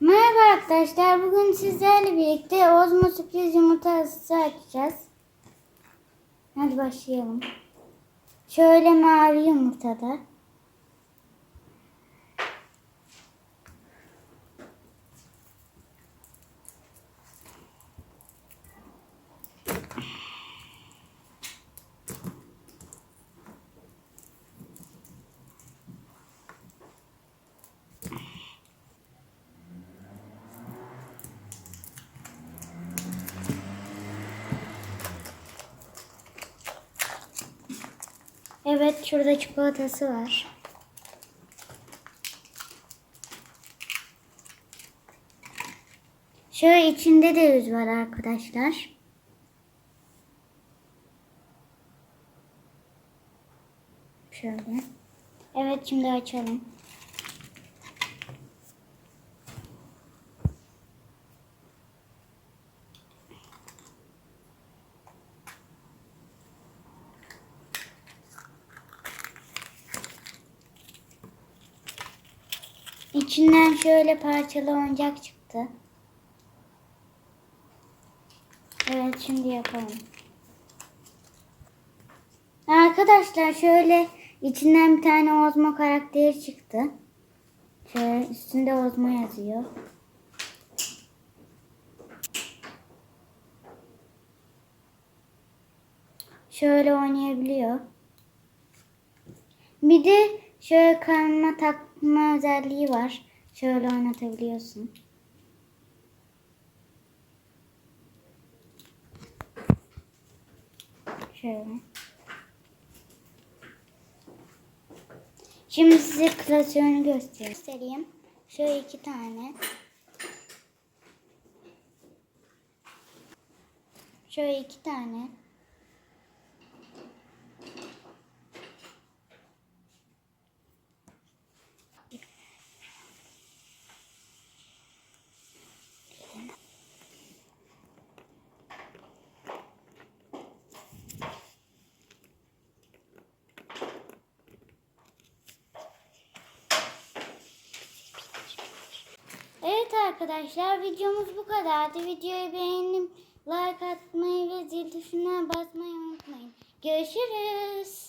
Merhaba arkadaşlar. Bugün sizlerle birlikte Ozmo sürpriz yumurtası açacağız. Hadi başlayalım. Şöyle mavi yumurtada. Evet şurada çikolatası var. Şöyle içinde de yüz var arkadaşlar. Şöyle. Evet şimdi açalım. İçinden şöyle parçalı oyuncak çıktı. Evet şimdi yapalım. Arkadaşlar şöyle içinden bir tane Ozmo karakteri çıktı. Şöyle üstünde Ozmo yazıyor. Şöyle oynayabiliyor. Bir de şöyle karnına takma özelliği var. Şöyle oynatabiliyorsun. Şöyle. Şimdi size klasörünü göstereyim. Şöyle iki tane. Şöyle iki tane. Evet arkadaşlar videomuz bu kadardı. Videoyu beğenip like atmayı ve zil tuşuna basmayı unutmayın. Görüşürüz.